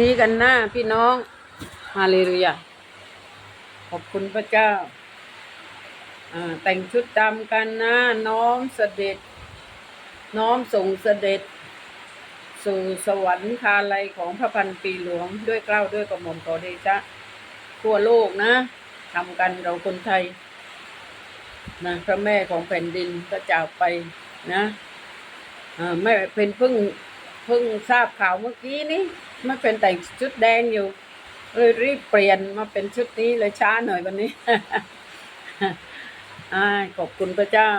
นี้กันนะพี่น้องฮาเลลูยาขอบคุณพระเจ้า แต่งชุดดำกันนะน้อมเสด็จ น้อมส่งเสด็จ สู่สวรรคาลัยของพระพันปีหลวงด้วยเกล้าด้วยกระหม่อมขอเดชะทั่วโลกนะทำกันเราคนไทยนะพระแม่ของแผ่นดินก็จากไปนะไม่เป็นเพิ่งเพิ่งทราบข่าวเมื่อกี้นี้ ไม่เป็นแต่งชุดแดงอยู่เลยรีบเปลี่ยนมาเป็นชุดนี้เลยช้าหน่อยวันนี้ขอบคุณพระเจ้า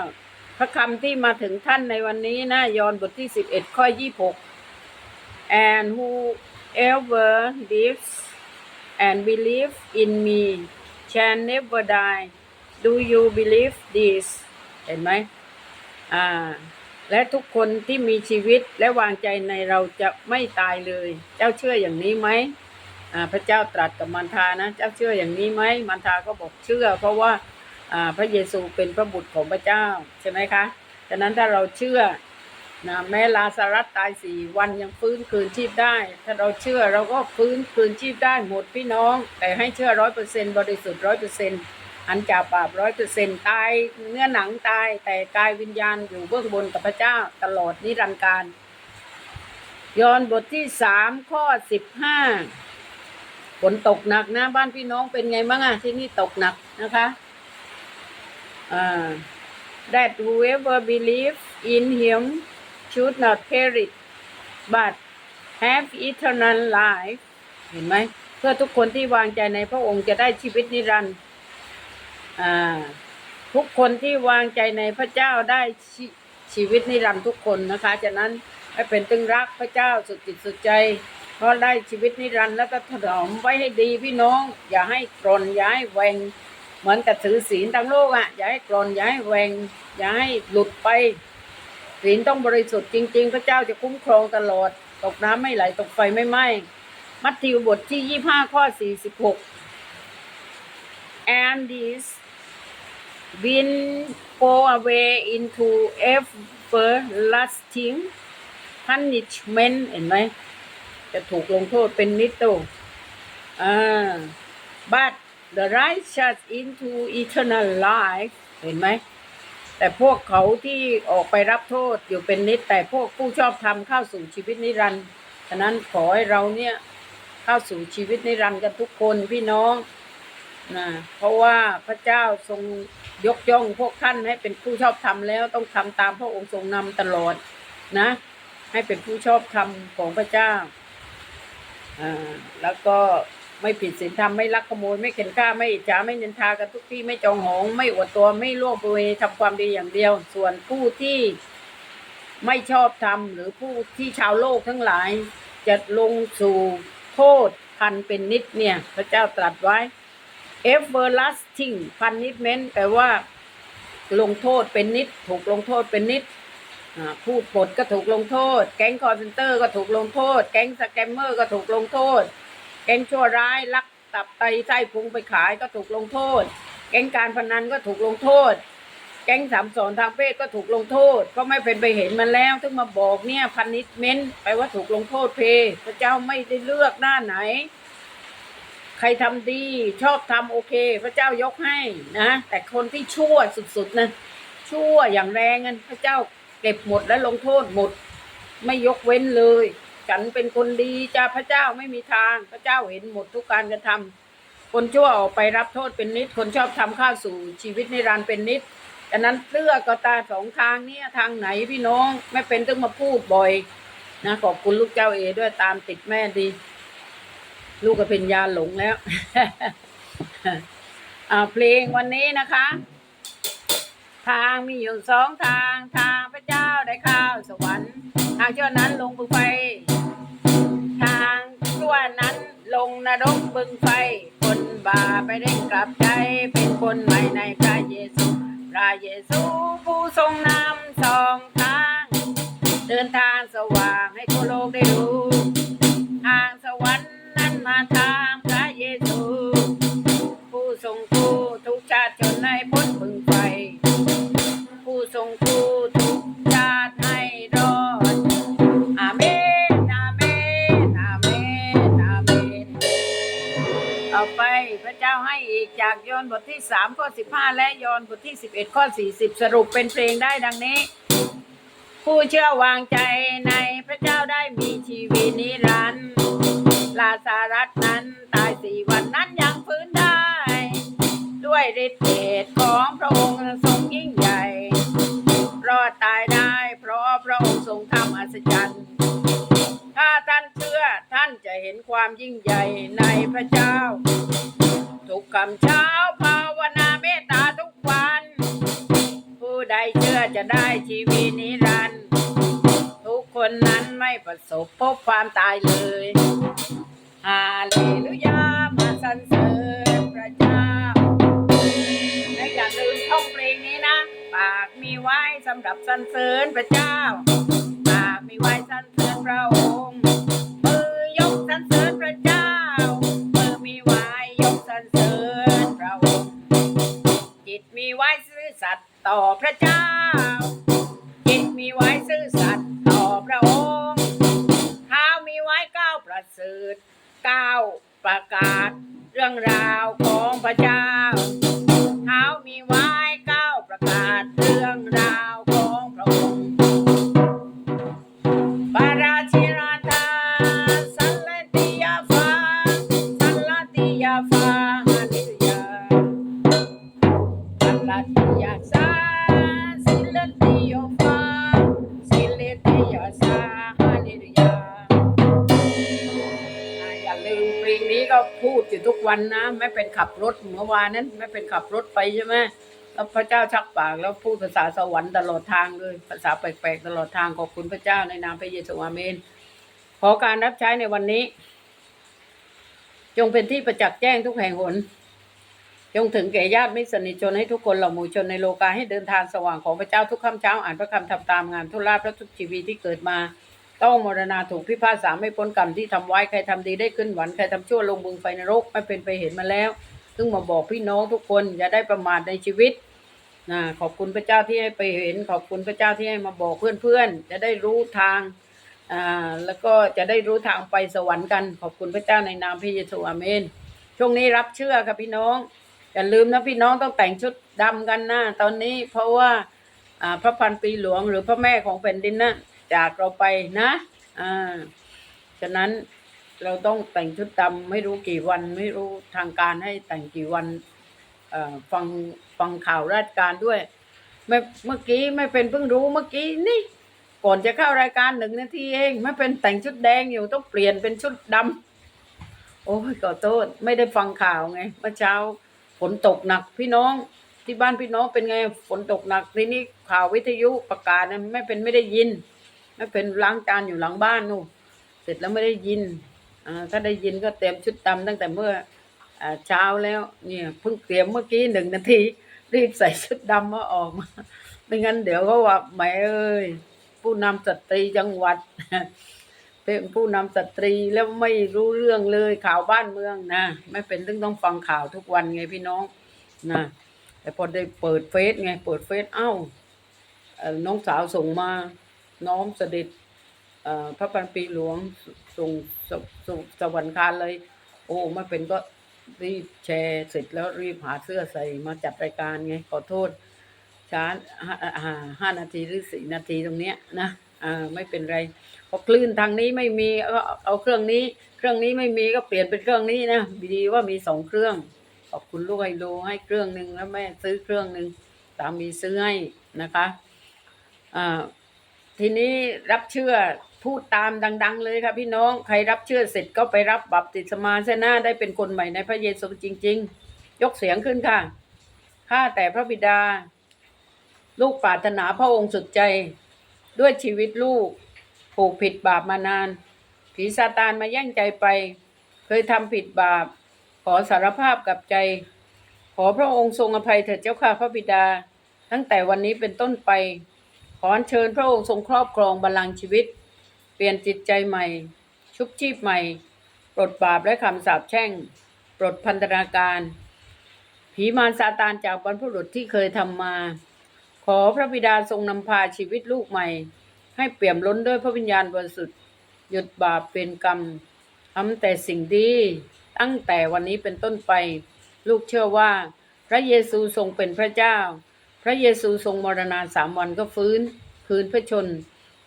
พระคำที่มาถึงท่านในวันนี้นะยอห์นบทที่สิบเอ็ดข้อยี่หก and whoever lives and believe in me shall never die do you believe this เห็นไหมอ่า และทุกคนที่มีชีวิตและวางใจในเราจะไม่ตายเลย เจ้าเชื่ออย่างนี้ไหมอ่าพระเจ้าตรัสกับมันทานะ เจ้าเชื่ออย่างนี้ไหมมันทาก็บอกเชื่อ เพราะว่าอ่าพระเยซูเป็นพระบุตรของพระเจ้าใช่ไหมคะฉะนั้นถ้าเราเชื่อนะแม้ลาซารัสตายสี่วันยังฟื้นคืนชีพได้ ถ้าเราเชื่อเราก็ฟื้นคืนชีพได้หมดพี่น้อง แต่ให้เชื่อร้อยเปอร์เซ็นต์บริสุทธิ์ร้อยเปอร์เซ็นต์ อันจากบาปร้อยเปอร์เซ็นต์ตายเนื้อหนังตายแต่กายวิญญาณอยู่เบื้องบนกับพระเจ้าตลอดนิรันดร์การยอนบทที่สามข้อสิบห้าฝนตกหนักนะ บ้านพี่น้องเป็นไงบ้างอะที่นี่ตกหนักนะคะอ่า that whoever believes in him should not perish but have eternal life เห็นไหม เพื่อทุกคนที่วางใจในพระองค์จะได้ชีวิตนิรันดร์ ทุกคนที่วางใจในพระเจ้าได้ชชีวิตนิรันดร์ทุกคนนะคะ ฉะนั้นให้เป็นตึงรักพระเจ้าสุดจิตสุดใจ เพราะได้ชีวิตนิรันดร์แล้วก็ถนอมไว้ให้ดีพี่น้อง อย่าให้กรนอย่าให้แหวงเหมือนกับถือศีลทั้งโลกอะอย่าให้กรนอย่าให้แหวงอย่าให้หลุดไปศีลต้องบริสุทธิ์จริง ๆ พระเจ้าจะคุ้มครองตลอด ตกน้ำไม่ไหลตกไฟไม่ไหม้มัทธิวบทที่ยี่ห้าข้อสี่สิบหก and this will go away into everlasting punishment เห็นไหม จะถูกลงโทษเป็นนิตโตอ่า but the righteous into eternal life เห็นไหม แต่พวกเขาที่ออกไปรับโทษอยู่เป็นนิด แต่พวกผู้ชอบธรรมเข้าสู่ชีวิตนิรันดร์ฉะนั้นขอให้เราเนี่ยเข้าสู่ชีวิตนิรันดร์กันทุกคนพี่น้องนะเพราะว่าพระเจ้าทรง ยกย่องพวกท่านให้เป็นผู้ชอบธรรมแล้วต้องทำตามพระองค์ทรงนำตลอดนะ ให้เป็นผู้ชอบธรรมของพระเจ้าอ่าแล้วก็ไม่ผิดศีลธรรมไม่ลักขโมยไม่เข็นฆ่าไม่อิจฉาไม่นินทากันทุกที่ไม่จองหอง ไม่อวดตัวไม่ล่วงประเวณีทำความดีอย่างเดียว ส่วนผู้ที่ไม่ชอบธรรมหรือผู้ที่ชาวโลกทั้งหลายจะลงสู่โทษพันเป็นนิดเนี่ย พระเจ้าตรัสไว้ everlasting punishment แปลว่า ลงโทษเป็นนิด ถูกลงโทษเป็นนิดผู้ปลดก็ถูกลงโทษ แก๊งคอร์เซนเตอร์ก็ถูกลงโทษ แก๊งสแกมเมอร์ก็ถูกลงโทษ แก๊งชั่วร้ายลักตับไตไส้พุงไปขายก็ถูกลงโทษ แก๊งการพนันก็ถูกลงโทษ แก๊งสามสอนทางเพศก็ถูกลงโทษเพราะไม่เป็นไปเห็นมันแล้วถึงมาบอกเนี่ยพันิชเมนต์แปลว่าถูกลงโทษเพพระเจ้าไม่ได้เลือกหน้าไหน รทำดีชอบทำโอเค พระเจ้ายกให้นะแต่คนที่ชั่วสุดๆนะชั่วอย่างแรงนั้นพระเจ้าเก็บหมดและลงโทษหมด ไม่ยกเว้นเลย ฉันเป็นคนดีจ้าพระเจ้าไม่มีทางพระเจ้าเห็นหมดทุกการกระทำคนชั่วออกไปรับโทษเป็นนิด คนชอบทำข้าวสู่ชีวิตในรานเป็นนิดดังนั้นเลือกก็ตาสองทางเนี่ยทางไหนพี่น้องไม่เป็นต้องมาพูดบ่อยนะขอบคุณลูกเจ้าเอด้วยตามติดแม่ดี ลูกก็เป็นยาหลงแล้วอ่าเพลงวันนี้นะคะ ทางมีอยู่สองทางทางพระเจ้าได้ข้าวสวรรค์ ทางชั่วนั้นลงบึงไฟ ทางชั่วนั้นลงนรกบึงไฟ คนบาปไปได้กลับใจเป็นคนใหม่ในพระเยซูพระเยซูผู้ทรงนำสองทาง เดินทางสว่างให้ทั่วโลกได้รู้ สามข้อสิบห้าและยอห์นบทที่สิบเอ็ดข้อสี่สิบสรุปเป็นเพลงได้ดังนี้ ผู้เชื่อวางใจในพระเจ้าได้มีชีวิตนิรันดร์ลาซารัสนั้นตายสี่วันนั้นยังฟื้นได้ ด้วยฤทธิ์เดชของพระองค์ทรงยิ่งใหญ่ รอดตายได้เพราะพระองค์ทรงทำอัศจรรย์ ถ้าท่านเชื่อท่านจะเห็นความยิ่งใหญ่ในพระเจ้า ทุกคำเช้าภาวนาเมตตาทุกวัน ผู้ใดเชื่อจะได้ชีวิตนิรันดร์ทุกคนนั้นไม่ประสบพบความตายเลยฮาเลลูยามาสรรเสริญพระเจ้าและอย่าลืมท่องเพลงนี้นะ ปากมีไว้สำหรับสรรเสริญพระเจ้า ปากมีไว้สรรเสริญพระองค์มือยกสันเสริญพระเจ้ามือมีไว้ยกสันเสริญพระองค์จิตมีไว้ซื่อสัตย์ต่อพระเจ้า วันนะไม่เป็นขับรถเมื่อวานนั้น ไม่เป็นขับรถไปใช่ไหมแล้วพระเจ้าชักปากแล้วพูดภาษาสวรรค์ตลอดทางเลยภาษาแปลกๆตลอดทางขอบคุณพระเจ้าในนามพระเยซูอาเมน ขอการรับใช้ในวันนี้ จงเป็นที่ประจักษ์แจ้งทุกแห่งหนจงถึงแก่ญาติมิสนิทชนให้ทุกคนเหล่าหมู่ชนในโลกาให้เดินทางสว่างของพระเจ้าทุกค่ำเช้า อ่านพระคำทำตามงานทุลาภและทุกชีวิตที่เกิดมา ต้องมรณาถูกพิพากษาไม่พ้นกรรมที่ทำไว้ใครทำดีได้ขึ้นหวันใครทำชั่วลงบึงไฟนรกไม่เป็นไปเห็นมาแล้ว ซึ่งมาบอกพี่น้องทุกคนอย่าได้ประมาทในชีวิตนะขอบคุณพระเจ้าที่ให้ไปเห็น ขอบคุณพระเจ้าที่ให้มาบอกเพื่อนๆจะได้รู้ทางอ่าแล้วก็จะได้รู้ทางไปสวรรค์กัน ขอบคุณพระเจ้าในนามพระเยซูอาเมน ช่วงนี้รับเชื่อครับพี่น้องอย่าลืมนะพี่น้องต้องแต่งชุดดำกันนะตอนนี้เพราะว่าอ่าพระพันปีหลวงหรือพระแม่ของแผ่นดินนะ จากเราไปนะอ่าฉะนั้นเราต้องแต่งชุดดำไม่รู้กี่วัน ไม่รู้ทางการให้แต่งกี่วันเอ่อฟังฟังข่าวราชการด้วยไม่เมื่อกี้ไม่เป็นเพิ่งรู้เมื่อกี้นี่ ก่อนจะเข้ารายการหนึ่งนาทีเอง ไม่เป็นแต่งชุดแดงอยู่ต้องเปลี่ยนเป็นชุดดำโอ้ยขอโทษไม่ได้ฟังข่าวไงเมื่อเช้าฝนตกหนักพี่น้องที่บ้านพี่น้องเป็นไงฝนตกหนักทีนี้ข่าววิทยุประกาศนะไม่เป็นไม่ได้ยิน ไม่เป็นล้างจานอยู่หลังบ้านนู่นเสร็จแล้วไม่ได้ยินอ่าถ้าได้ยินก็เตรียมชุดดำตั้งแต่เมื่อเช้าแล้วเนี่ยเพิ่งเตรียมเมื่อกี้หนึ่งนาที รีบใส่ชุดดำมาออกมาไม่งั้นเดี๋ยวเขาว่าแหมเอ้ยผู้นำสตรีจังหวัด เป็นผู้นำสตรีแล้วไม่รู้เรื่องเลยข่าวบ้านเมืองนะไม่เป็นต้องต้องฟังข่าวทุกวันไงพี่น้องนะแต่พอได้เปิดเฟซไงเปิดเฟซเอ้าน้องสาวส่งมา น้อมเสด็จพระพันปีหลวงส่งส่งสวรรคารเลย โอ้ม่เป็นก็รีบแชร์เสร็จแล้วรีบหาเสื้อใส่มาจัดรายการไงขอโทษช้าห้าอ่าห้านาทีหรือสี่นาทีตรงเนี้ยนะอ่าไม่เป็นไรพอคลื่นทางนี้ไม่มีก็เอาเครื่องนี้ เครื่องนี้ไม่มีก็เปลี่ยนเป็นเครื่องนี้นะดีว่ามีสองเครื่อง ขอบคุณลูกไฮโลให้เครื่องหนึ่งแล้วแม่ซื้อเครื่องหนึ่งสามีซื้อให้นะคะอ่า ทีนี้รับเชื่อพูดตามดัง ๆ เลยค่ะพี่น้องใครรับเชื่อเสร็จก็ไปรับบัพติศมาเสนาได้เป็นคนใหม่ในพระเยซูจริง ๆ ยกเสียงขึ้นค่ะข้าแต่พระบิดา ลูกปรารถนาพระองค์สุดใจ ด้วยชีวิตลูก ผูกผิดบาปมานาน ผีซาตานมาแย่งใจไป เคยทำผิดบาป ขอสารภาพกับใจ ขอพระองค์ทรงอภัยเถิดเจ้าข้าพระบิดา ตั้งแต่วันนี้เป็นต้นไป ขอเชิญพระองค์ทรงครอบครองบัลลังก์ชีวิต เปลี่ยนจิตใจใหม่ ชุบชีพใหม่ ปลดบาปและคำสาปแช่ง ปลดพันธนาการ ผีมารซาตานจากบรรพบุรุษที่เคยทำมา ขอพระบิดาทรงนำพาชีวิตลูกใหม่ ให้เปี่ยมล้นด้วยพระวิญญาณบริสุทธิ์หยุดบาปเป็นกรรมทำแต่สิ่งดีตั้งแต่วันนี้เป็นต้นไป ลูกเชื่อว่า พระเยซูทรงเป็นพระเจ้า พระเยซูทรงมรณาสามวันก็ฟื้นคืนพระชน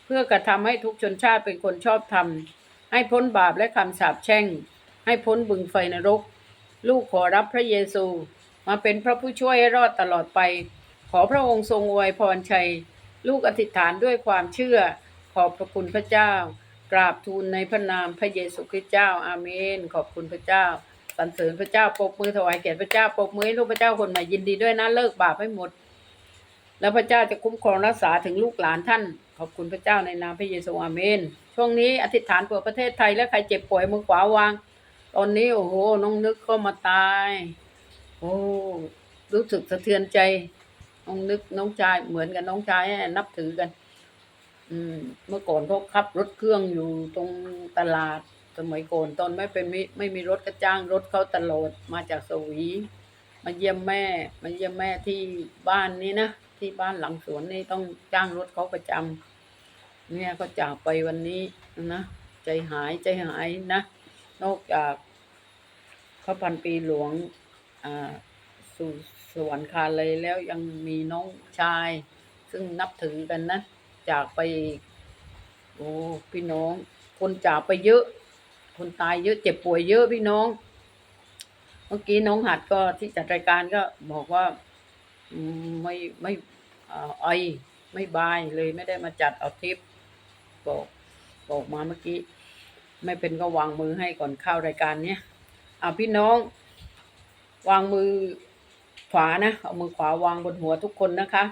เพื่อกระทำให้ทุกชนชาติเป็นคนชอบธรรม ให้พ้นบาปและคำสาปแช่ง ให้พ้นบึงไฟนรก ลูกขอรับพระเยซู มาเป็นพระผู้ช่วยให้รอดตลอดไป ขอพระองค์ทรงอวยพรชัย ลูกอธิษฐานด้วยความเชื่อ ขอบพระคุณพระเจ้า กราบทูลในพระนามพระเยซูคริสต์เจ้าอาเมน ขอบคุณพระเจ้าสรรเสริญพระเจ้าปรบมือถวายแก่พระเจ้าปรบมือให้ลูกพระเจ้าคนใหม่ยินดีด้วยนะเลิกบาปให้หมด แล้วพระเจ้าจะคุ้มครองรักษาถึงลูกหลานท่าน ขอบคุณพระเจ้าในนามพระเยซูอาเมน ช่วงนี้อธิษฐานเผื่อประเทศไทยและใครเจ็บป่วยมือขวาวาง ตอนนี้โอ้โหน้องนึกก็มาตาย โอ้รู้สึกสะเทือนใจน้องนึกน้องชายเหมือนกับน้องชายนับถือกัน อืม เมื่อก่อนเขาขับรถเครื่องอยู่ตรงตลาดสมัยก่อนตอนไม่เป็นไมิไม่มีรถกระจ้างรถเขาตลอดมาจากสวี มาเยี่ยมแม่ มาเยี่ยมแม่ที่บ้านนี้นะ ที่บ้านหลังสวนนี่ต้องจ้างรถเขาประจำเนี่ยก็จากไปวันนี้นะใจหายใจหายนะ นอกจากพระพันปีหลวงอ่าสู่สวรรคาเลยแล้วยังมีน้องชาย ซึ่งนับถือกันนะ จากไปอีกโอ้พี่น้อง คนจากไปเยอะ คนตายเยอะเจ็บป่วยเยอะพี่น้อง เมื่อกี้น้องหัดก็ที่จัดรายการก็บอกว่า ไม่ไม่ไอไม่บายเลยไม่ได้มาจัดเอาทิปบอกบอกมาเมื่อกี้ ไม่เป็นก็วางมือให้ก่อนเข้ารายการเนี้ยอ่าพี่น้อง วางมือขวานะ เอามือขวาวางบนหัวทุกคนนะคะ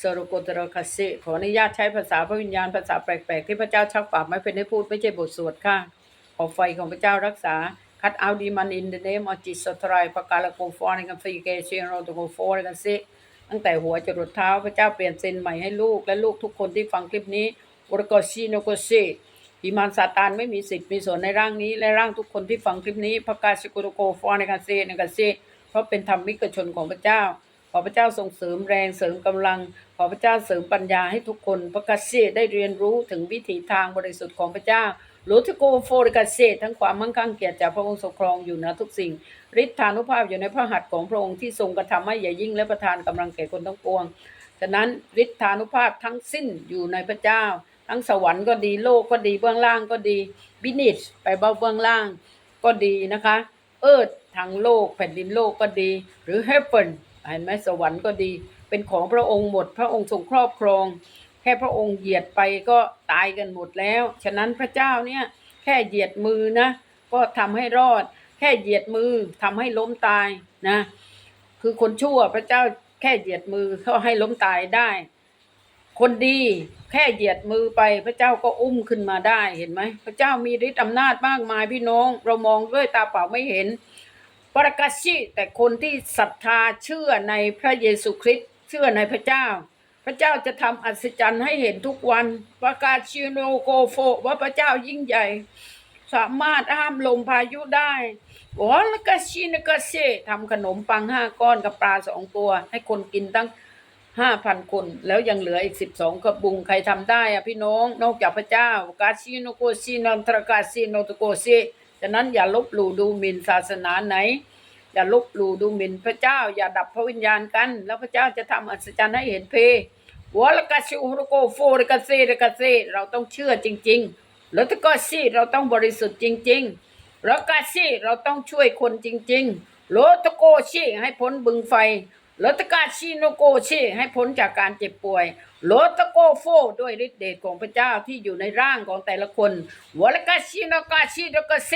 สโรโกตรคาเซขออนุญาตใช้ภาษาพระวิญญาณภาษาแปลกๆ ที่พระเจ้าชักปากไม่เป็นให้พูดไม่ใช่บทสวดค่ะ ขอไฟของพระเจ้ารักษา คัดเอาดีมันอินเดเนมอจิสตรายปากาลโกฟอร์ในกันฟีเกเชียโรตโกฟอร์ในกันเซตั้งแต่หัวจรดเท้าพระเจ้าเปลี่ยนเซนใหม่ให้ลูกและลูกทุกคนที่ฟังคลิปนี้วรกอชีโนโกเซอิมานซาตานไม่มีสิทธิ์มีส่วนในร่างนี้ และร่างทุกคนที่ฟังคลิปนี้พระกาชิกุโรโกฟอร์ในกันเซในกันเซเพราะเป็นธรรมิกชนของพระเจ้าขอพระเจ้าทรงเสริมแรงเสริมกำลัง ขอพระเจ้าเสริมปัญญาให้ทุกคนพระกาเซได้เรียนรู้ถึงวิถีทางบริสุทธิ์ของพระเจ้า รู้ทุกโกโฟริกาเซทั้งความมั่งคั่งเกียรติจากพระองค์ทรงครองอยู่นือทุกสิ่งฤทธานุภาพอยู่ในพระหัตถ์ของพระองค์ที่ทรงกระทำให้ใหญ่ยิ่งและประทานกำลังแก่คนทั้งปวง ฉะนั้นฤทธานุภาพทั้งสิ้นอยู่ในพระเจ้า ทั้งสวรรค์ก็ดีโลกก็ดีเบื้องล่างก็ดีบินิชไปเบื้องล่างก็ดีนะคะ เอิร์ธทางโลกแผ่นดินโลกก็ดี หรือเฮเ e นเห็นไหมสวรรค์ก็ดี เป็นของพระองค์หมด พระองค์ทรงครอบครอง แค่พระองค์เหยียดไปก็ตายกันหมดแล้ว ฉะนั้นพระเจ้าเนี่ยแค่เหยียดมือนะ ก็ทำให้รอด แค่เหยียดมือทำให้ล้มตายนะ คือคนชั่วพระเจ้าแค่เหยียดมือเขาให้ล้มตายได้ คนดีแค่เหยียดมือไปพระเจ้าก็อุ้มขึ้นมาได้เห็นไหมพระเจ้ามีฤทธิ์อำนาจมากมายพี่น้อง เรามองด้วยตาเปล่าไม่เห็นปรกาชิแต่คนที่ศรัทธาเชื่อในพระเยซูคริสต์เชื่อในพระเจ้า พระเจ้าจะทำอัศจรรย์ให้เห็นทุกวัน ประกาศชิโนโกโฟว่าพระเจ้ายิ่งใหญ่ สามารถห้ามลมพายุได้วอลกาชินกาเซทำขนมปังห้าก้อนกับปลาสองตัว ให้คนกินตั้งห้าพันคน แล้วยังเหลืออีกสิบสองกระบุงใครทำได้อะพี่น้อง นอกจากพระเจ้ากาชิโนโกชินันทรกาชิโนโตโกเซฉะนั้นอย่าลบหลู่ดูหมิ่นศาสนาไหน อย่าลบหลู่ดูหมิ่นพระเจ้า อย่าดับพระวิญญาณกัน แล้วพระเจ้าจะทำอัศจรรย์ให้เห็นเพวอลกาชิโฮโรโกโฟรกาเซรกาเซเราต้องเชื่อจริง ๆ แล้วก็สิเราต้องบริสุทธิ์จริงๆแล้วก็สิเราต้องช่วยคนจริงๆโลตโกชิให้พ้นบึงไฟโลตกาชิโนโกชิให้พ้นจากการเจ็บป่วยโลตโกโฟด้วยฤทธิ์เดชของพระเจ้าที่อยู่ในร่างของแต่ละคนวอลกาชิโนกาชิโดกาเซ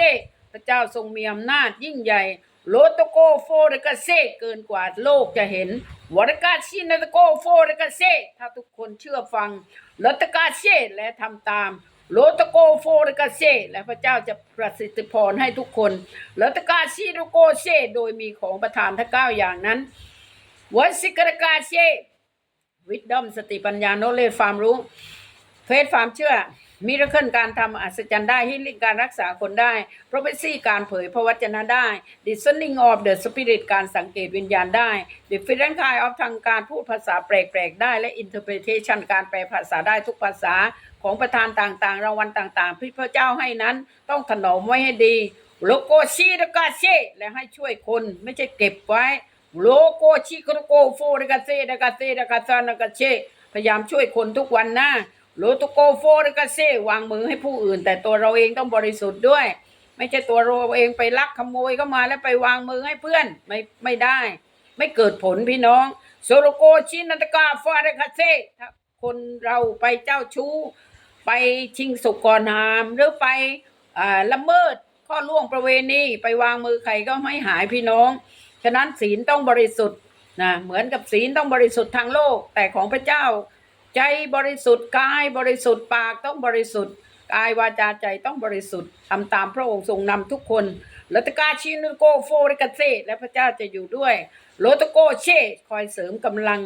พระเจ้าทรงมีอำนาจยิ่งใหญ่ โลตโกโฟรกาเซเกินกว่าโลกจะเห็นวรกาชินตโกโฟรกาเซถ้าทุกคนเชื่อฟังโลตกาเซและทำตามโลตโกโฟรกาเซและพระเจ้าจะประสิทธิพรให้ทุกคนโลตกาชิโรโกเซโดยมีของประทานทั้งเก้าอย่างนั้นวันสิกรกาเซวิดดอมสติปัญญาโนเลฟความรู้เฟซความเชื่อ มิราเคิลการทำอัศจรรย์ได้ฮิลิ่งการรักษาคนได้โปรเฟซี่การเผยพระวจนะได้ discerning of the spirit การสังเกตวิญญาณได้ different kind of ทางการพูดภาษาแปลกๆ ได้และ interpretation การแปลภาษาได้ทุกภาษาของประธานต่างๆ รางวัลต่างๆที่พระเจ้าให้นั้นต้องถนอมไว้ให้ดีโลโกชีดกาเซและให้ช่วยคนไม่ใช่เก็บไว้โลโกชิโกโกโฟดกาเซดกาเซดกาซานกาเชพยายามช่วยคนทุกวันนะ โลโตโกโฟดกาเซวางมือให้ผู้อื่น แต่ตัวเราเองต้องบริสุทธิ์ด้วย ไม่ใช่ตัวเราเองไปลักขโมยเข้ามาแล้วไปวางมือให้เพื่อนไม่ไม่ได้ ไม่เกิดผลพี่น้องโซโลโกชินันตกาฟาดกาเซถ้าคนเราไปเจ้าชู้ ไปชิงสุกรหามหรือไปอ่าละเมิดข้อล่วงประเวณีไปวางมือใครก็ไม่หายพี่น้อง ฉะนั้นศีลต้องบริสุทธิ์นะเหมือนกับศีลต้องบริสุทธิ์ทางโลกแต่ของพระเจ้า ใจบริสุทธิ์กายบริสุทธิ์ปากต้องบริสุทธิ์กายวาจาใจต้องบริสุทธิ์ทำตามพระองค์ทรงนำทุกคนลตกาชินโกโฟริกาเซและพระเจ้าจะอยู่ด้วยโลตโกเชคอยเสริมกำลัง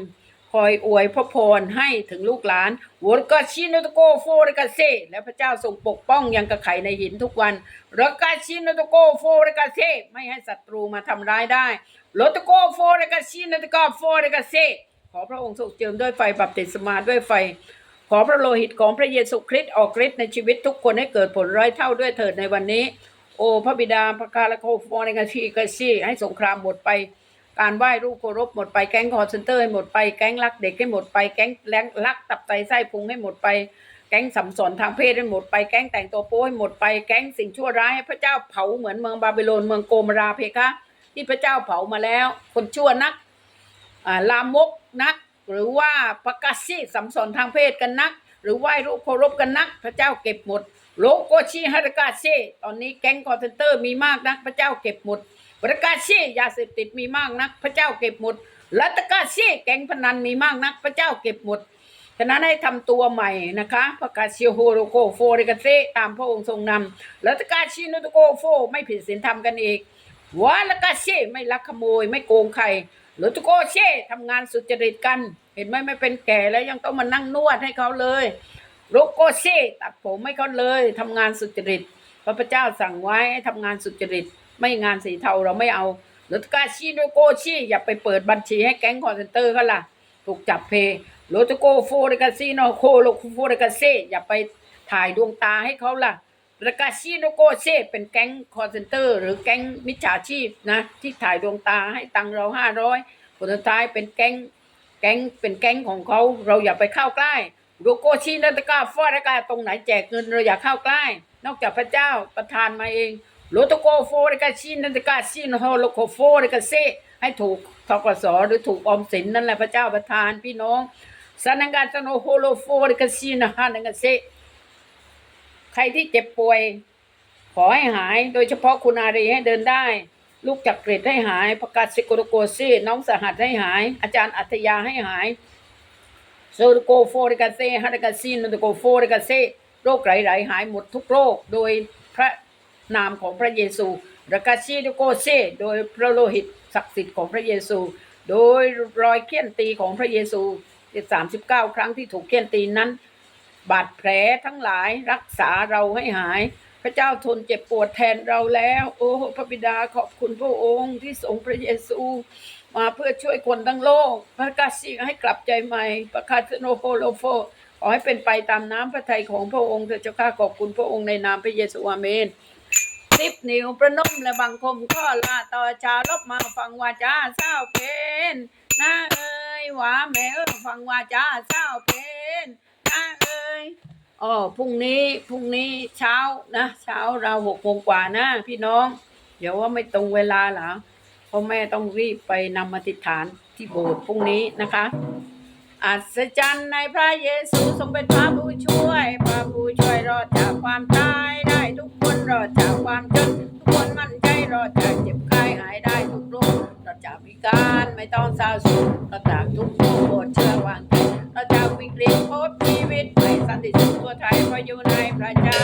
คอยอวยพระพรให้ถึงลูกหลานวอร์กาชินโตโกโฟรกาเซและพระเจ้าทรงปกป้องยังกระไขในหินทุกวันรกาชินโตโกโฟรกาเซไม่ให้ศัตรูมาทำร้ายได้โลตโกโฟรกาชินโตโกโฟรกาเซ ขอพระองค์ทรงเจิมด้วยไฟบัพติศมาด้วยไฟ ขอพระโลหิตของพระเยซูคริสต์ออกฤทธิ์ในชีวิตทุกคนให้เกิดผลร้อยเท่าด้วยเถิดในวันนี้ โอ้พระบิดาพระคาและโคฟอในกาชีกาชีให้สงครามหมดไป การไหว้รูปเคารพหมดไปแก๊งคอร์เซนเตอร์ให้หมดไปแก๊งลักเด็กให้หมดไปแก๊งแรงลักตับไตไส้พุงให้หมดไปแก๊งสัมสอนทางเพศให้หมดไปแก๊งแต่งตัวโป๊ให้หมดไปแก๊งสิ่งชั่วร้ายให้พระเจ้าเผาเหมือนเมืองบาบิโลนเมืองโกมราเพคะ ที่พระเจ้าเผามาแล้ว คนชั่วนักอ่าลามก นัก หรือว่าประกาศสิสัมสอนทางเพศกันนัก หรือไหว้รูปเคารพกันนัก พระเจ้าเก็บหมด โลโกชีฮารกาเซตอนนี้แก๊งคอร์เซนเตอร์มีมากนัก พระเจ้าเก็บหมดประกาศเซยาเสพติดมีมากนัก พระเจ้าเก็บหมดลัตกาเซแก๊งพนันมีมากนัก พระเจ้าเก็บหมดฉะนั้นให้ทำตัวใหม่นะคะประกาศเชียโฮโรโกโฟเรกาเซตามพระองค์ทรงนำลัตกาชิโนโตโกโฟไม่ผิดศีลธรรมกันอีกวาลกาเช่ไม่ลักขโมยไม่โกงใคร หรือตุโกเช่ทำงานสุจริตกัน เห็นไหมไม่เป็นแก่แล้วยังต้องมานั่งนวดให้เขาเลยโรโกเช่ตัดผมให้เขาเลยทำงานสุจริต พระพเจ้าสั่งไว้ทำงานสุจริต ไม่งานสีเทาเราไม่เอาหรือตุกาชิโรโกชิอย่าไปเปิดบัญชีให้แก๊งคอนเซนเตอร์เขาล่ะถูกจับเพโรโตโกโฟเรกาซิโนโคโลโฟเรกาเซอย่าไปถ่ายดวงตาให้เขาล่ะ ประกาชิโนโกเซเป็นแก๊งคอร์เซนเตอร์ หรือแก๊งมิจฉาชีพนะที่ถ่ายดวงตาให้ตังเราห้าร้อยผลสุดท้ายเป็นแก๊งแก๊งเป็นแก๊งของเขาเราอย่าไปเข้าใกล้โลโกชินัตกาฟอดกาตรงไหนแจกเงินเราอย่าเข้าใกล้ นอกจากพระเจ้าประทานมาเองโลโตโกโฟรกาชินัตกาชินโฮโลโกโฟรกาเซให้ถูกทกสหรือถูกออมสินนั่นแหละพระเจ้าประทานพี่น้องสนังกาสโนโฮโลโฟรกาชินะฮานังกาเซ ใครที่เจ็บป่วย ขอให้หาย โดยเฉพาะคุณอารีให้เดินได้ ลูกจักรเกรดให้หายประกาศสิโกโรโกซีน้องสหัสให้หาย อาจารย์อัธยาให้หายโซโกโฟริกาเซฮัตกาซีนโกโฟริกาเซโรคไหลๆหายหมดทุกโรคโดยพระนามของพระเยซูรากาซีโกเซโดยพระโลหิตศักดิ์สิทธิ์ของพระเยซู โดยรอยเคี่ยนตีของพระเยซูสามสิบเก้าครั้งที่ถูกเคี่ยนตีนั้น บาดแผลทั้งหลายรักษาเราให้หาย พระเจ้าทนเจ็บปวดแทนเราแล้ว โอ้พระบิดาขอบคุณพระองค์ที่ส่งพระเยซูมาเพื่อช่วยคนทั้งโลก พระกาศิให้กลับใจใหม่ประคาสโนโฟโลโฟขอให้เป็นไปตามน้ำพระทัยของพระองค์เถิดเจ้าข้าขอบคุณพระองค์ในนามพระเยซูอาเมนสิบนิ้วประนมและบังคมข้อลาต่อชาลบมาฟังวาจาเศร้าเพนนาเอ้ยหวาแม่เอ้ยฟังวาจาเศร้าเพนน อ๋อพรุ่งนี้พรุ่งนี้เช้านะเช้าเราหกโมงกว่านะพี่น้อง เดี๋ยวว่าไม่ตรงเวลาเหรอเพราะแม่ต้องรีบไปนำมาติฐานที่โบสถ์พรุ่งนี้นะคะอัศจรรย์ในพระเยซูทรงเป็นพระผู้ช่วย พระผู้ช่วยรอดจากความตายได้ทุกคนรอดจากความจนทุกคนมั่นใจรอดจากเจ็บไข้หายได้ทุกโรครอดจากวิการไม่ต้องเศร้าโศกรอดจากทุกโรคโปรดเชื่อวางใจ วิกฤตพบชีวิตไม่สันติสุขทั่วไทยเพราะอยู่ในพระเจ้า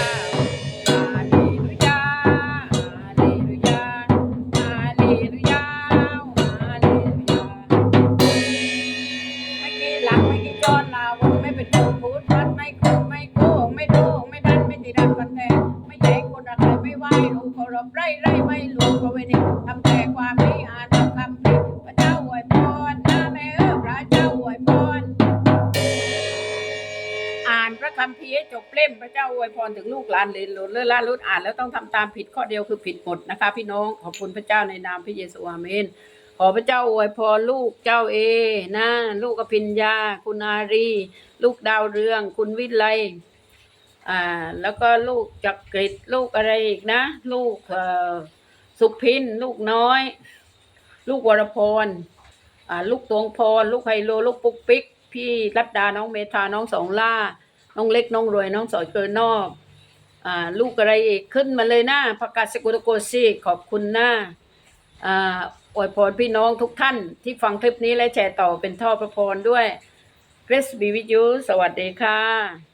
รถึงลูกหลานเลนหลนเลื่อนล่ารุดอ่านแล้วต้องทำตามผิดข้อเดียวคือผิดหมดนะคะ พี่น้องขอบคุณพระเจ้าในนามพระเยซูอาเมนขอพระเจ้าอวยพรลูกเจ้าเอนะ ลูกอภิญญา คุณอารี ลูกดาวเรือง คุณวิไลอ่าแล้วก็ลูกจักริดลูกอะไรอีกนะ ลูกสุพิน ลูกน้อย ลูกวรพรอ่าลูกตวงพร ลูกไฮโล ลูกปุ๊กปิ๊ก พี่รัตดาน้องเมธาน้องสองล่า น้องเล็กน้องรวยน้องสอยเกินนอก อ่าลูกอะไรอีกขึ้นมาเลยนะประกาศสกุลโกซีขอบคุณนะอ่าอวยพรพี่น้องทุกท่านที่ฟังคลิปนี้และแชร์ต่อเป็นท่อประพรด้วยเกรซบีวิทยุสวัสดีค่ะ